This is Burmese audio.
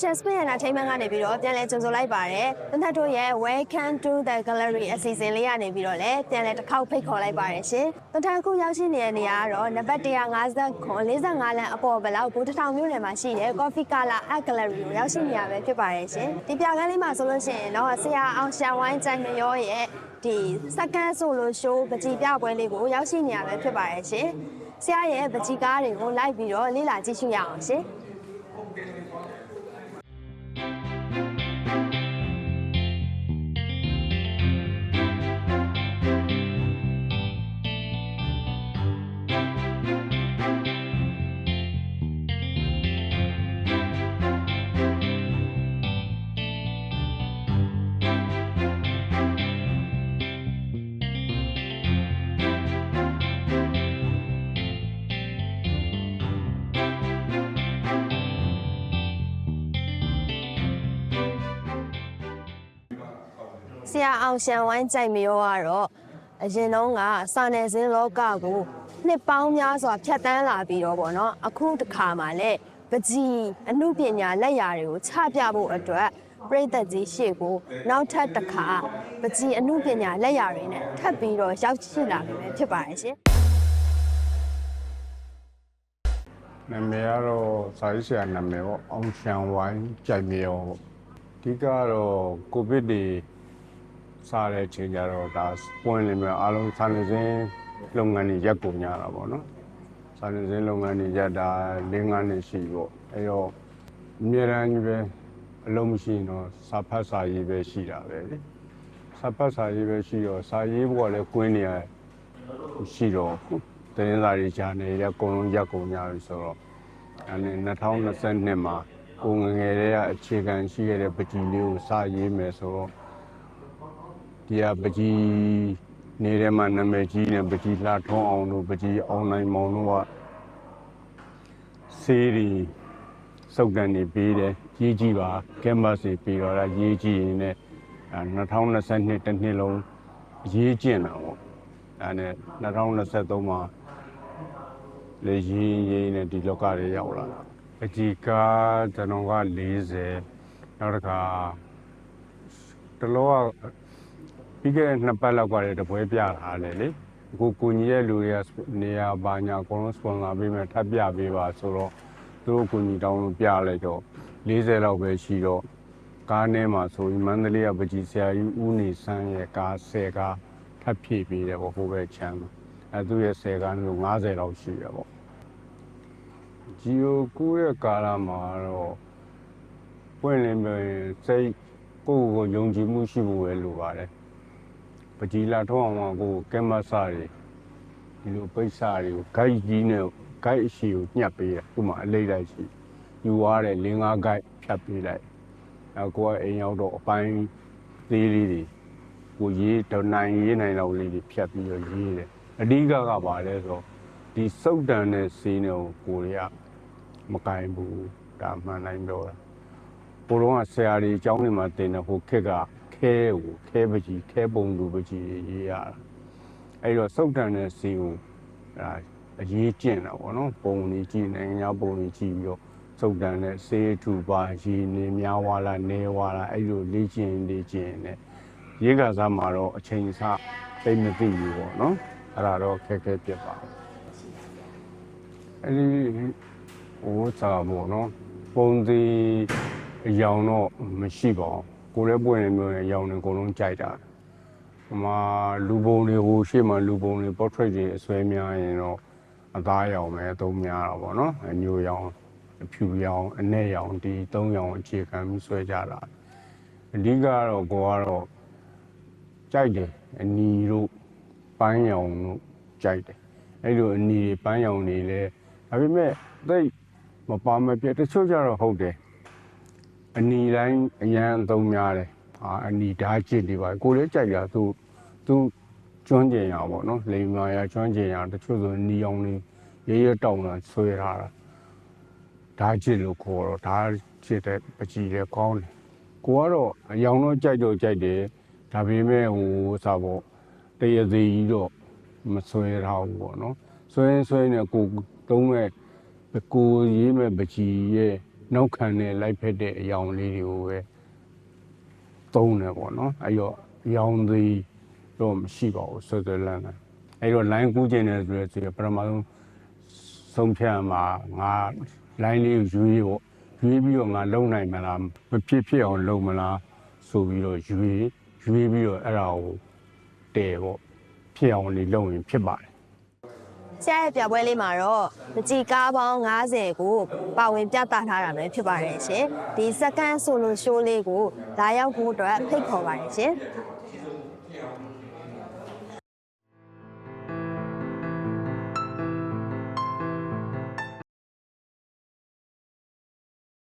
social spin entertainment ကနေပြီးတော့ပြန်လည်ကြိုဆိုလိုက်ပါတယ်။တနတ်တို့ရဲ့ welcome to the gallery အစီအစဉ်လေးကနေပြီးတော့လည်းပြန်လည်တစ်ခေါက်ဖိတ်ခေါ်လိုက်ပါတယ်ရှင်။တထအခုရောက်ရှိနေတဲ့နေရာကတော့နံပါတ်150ခွန်45လမ်းအပေါ်ဘလောက်ဘူတထောင်မြို့နယ်မှာရှိတဲ့ coffee color art gallery ကိုရောက်ရှိနေရပဲဖြစ်ပါတယ်ရှင်။ဒီပြခန်းလေးမှာဆိုလို့ရှိရင်တော့ဆရာအောင်ရှန်ဝိုင်းကြိုင်မရောရဲ့ဒီစက္ကန့်ဆိုလိုရှိုးပကြီးပြပွဲလေးကိုရောက်ရှိနေရပဲဖြစ်ပါတယ်ရှင်။ဆရာရဲ့ပကြီးကားတွေကိုလိုက်ပြီးတော့လေ့လာကြည့်ရှုရအောင်ရှင်။ ဆရာအောင်ရှန်ဝိုင်းကြိုက်မရောကတော့အရင်တုန်းကစာနယ်ဇင်းလောကကိုနှစ်ပေါင်းများစွာဖြတ်တန်းလာပြီးတော့ဗောနော်အခုတစ်ခါမှလည်းပကြီးအမှုပညာလက်ရာတွေကိုချပြဖို့အတွက်ပြည်သက်ကြီးရှေ့ကိုနောက်ထပ်တစ်ခါပကြီးအမှုပညာလက်ရာတွေနဲ့ထပ်ပြီးတော့ရောက်ရှိလာပြီပဲဖြစ်ပါတယ်ရှင်နာမည်ကတော့စာရေးဆရာနာမည်ပေါ့အောင်ရှန်ဝိုင်းကြိုက်မြေရောပေါ့အဓိကကတော့ကိုဗစ်တွေ စားတဲ့အချိန်ကျတော့ဒါပွင့်နေမှာအားလုံးစာနေစင်းလုပ်ငန်းတွေရက်ကုန်ကြတာပေါ့နော်စာနေစင်းလုပ်ငန်းတွေရက်တာ၄၅နှစ်ရှိပေါ့အဲတော့အများရန်ကြီးပဲအလုံးမရှိရင်တော့စာဖတ်စာရေးပဲရှိတာပဲလေစာဖတ်စာရေးပဲရှိတော့စာရေးဖို့ကလည်းကွင်းနေရရှိတော့တင်းစာတွေဂျာနယ်တွေအကုန်လုံးရက်ကုန်ကြပြီဆိုတော့အဲနဲ့2022မှာကိုငယ်ငယ်လေးကအခြေခံရှိရတဲ့ပကြီးလေးကိုစရေးမယ်ဆိုတော့ ဒီကပကြီးနေထဲမှာနာမည်ကြီးနေပကြီးလှထုံးအောင်တို့ပကြီးအောင်နိုင်မောင်တို့ကစေးရီစုပ်တန်နေပေးတယ်ရေးကြည့်ပါကင်ဗတ်စီပြီးတော့လည်းရေးကြည့်ရင်လည်းအဲ2022တစ်နှစ်လုံးရေးကျင့်တာပေါ့အဲနဲ့2023မှာလေရင်ရင်နဲ့ဒီလောကတွေရောက်လာတာအကြီးကားကျွန်တော်က40နောက်တစ်ခါတလောက ပြီးခဲ့တဲ့နှစ်ပတ်လောက်ကလည်းတပွဲပြထားတယ်လေအခုကိုကြီးရဲ့လူတွေကနေရာဘာညာအကုန်လုံးစပွန်ဆာပေးမယ်ထပ်ပြပေးပါဆိုတော့သူတို့ကိုကြီးတောင်းလို့ပြလိုက်တော့40လောက်ပဲရှိတော့ကားထဲမှာဆိုရင်မန္တလေးကပကြီးဆရာကြီးဦးနေဆန်းရဲ့ကား10ကားထပ်ဖြည့်ပေးတယ်ပေါ့ဟိုဘက်ချမ်းမှာအဲသူရဲ့10ကန်းလို့90လောက်ရှိရပေါ့ဂျီယိုကိုရဲ့ကာလာမှာတော့ပွင့်လင်းပြောရင်စိတ်ကိုယ့်ကိုယ်ကိုယုံကြည်မှုရှိဖို့ပဲလိုပါတယ် ပကြီးလာထုံးအောင်ကကိုယ်ကဲမဆာတွေဒီလိုပိတ်စာတွေကိုဂိုက်ကြီးနဲ့ဂိုက်အရှိကိုညှပ်ပေးတယ်ဥမာအလေးလိုက်ရှိယူသွားတယ်၄၅ဂိုက်ဖြတ်ပေးလိုက်အဲကိုကအိမ်ရောက်တော့အပိုင်းသေးလေးတွေကိုရေးတနိုင်ရေးနိုင်တော့လေးတွေဖြတ်ပြီးတော့ရေးတယ်အဓိကကပါလဲဆိုတော့ဒီစုတ်တန်တဲ့စီးနေကိုကိုရီးယားမကင်ဘူးဒါမှန်တိုင်းပြောတာဘိုးတော်ကဆရာကြီးအကြောင်းတွေမှာတင်တဲ့ဟိုခက်က ခဲကိုခဲပကြီးခဲပုံလူပကြီးရေးရတာအဲ့တော့စုတ်တန်တဲ့စီးကိုဒါအရေးကျင့်တာပေါ့နော်ပုံကြီးကြည့်နိုင်ငံခြားပုံကြီးကြည့်ပြီးတော့စုတ်တန်တဲ့စေးထူပါရေနေများဝါလာနေဝါလာအဲ့လိုလေ့ကျင့်လေ့ကျင့်နေရေကစားမှာတော့အချိန်စသိမသိဘူးပေါ့နော်အဲ့ဒါတော့ခက်ခဲပြပါအဲ့ဒီဟိုစားပေါ့နော်ပုံစံအယောင်တော့မရှိပါဘူး ကိုယ်လည်းပွင့်နေမျိုးနဲ့အယောင်တွေအကုန်လုံးကြိုက်တာဟိုမှာလူပုံတွေဟိုရှေ့မှာလူပုံတွေ portrait တွေအစွဲများရင်တော့အသားရောင်ပဲအသုံးများတာပေါ့နော်အညိုရောင်အဖြူရောင်အနဲ့ရောင်ဒီသုံးရောင်အခြေခံပြီးဆွဲကြတာအဓိကတော့ကိုကတော့ကြိုက်တယ်အနီတို့ပန်းရောင်တို့ကြိုက်တယ်အဲ့လိုအနီတွေပန်းရောင်တွေလည်းဒါပေမဲ့သိပ်မပါမပြတ်တချို့ကြတော့ဟုတ်တယ် အနီတိုင်းအရန်အသုံးများတယ်အာအနီဓာတ်ချစ်တွေပါကိုယ်လည်းကြိုက်တာသူသူကျွမ်းကျင်ရပါဘောနော်လိမ်မာရကျွမ်းကျင်ရတချို့ဆိုနီအောင်လေးရဲရဲတောင်းတာဆွဲထားတာဓာတ်ချစ်လို့ခေါ်တော့ဓာတ်ချစ်တဲ့ပကြီးလည်းကောင်းတယ်ကိုကတော့အယောင်တော့ကြိုက်တော့ကြိုက်တယ်ဒါပေမဲ့ဟိုစာပေါ့တရသေးကြီးတော့မဆွဲထားဘူးပေါ့နော်ဆွဲရင်ဆွဲနေကိုတုံးမဲ့ကိုရေးမဲ့ပကြီးရဲ့ နောက်ခံနဲ့လိုက်ဖက်တဲ့အယောင်လေးတွေကိုပဲသုံးတယ်ပေါ့နော်အဲ့တော့အယောင်သေးတော့မရှိပါဘူးဆွတ်ဇာလန်ကအဲ့တော့ line ကူးကျင်တယ်ဆိုရယ်ပထမဆုံးဆုံးဖြတ်မှာငါ line လေးကိုရွေးပေါ့ရွေးပြီးတော့ငါလုံနိုင်မလားမဖြစ်ဖြစ်အောင်လုံမလားဆိုပြီးတော့ရွေးရွေးပြီးတော့အဲ့ဒါကိုတဲပေါ့ဖြစ်အောင်လေးလုံရင်ဖြစ်ပါတယ် ဆရာရဲ့ပြပွဲလေးမှာတော့မကြည်ကားပေါင်း90ကိုပါဝင်ပြသထားတာပဲဖြစ်ပါတယ်ရှင်ဒီ second solo show လေးကိုလာရောက်ဖို့အတွက်ဖိတ်ခေါ်ပါတယ်ရှင်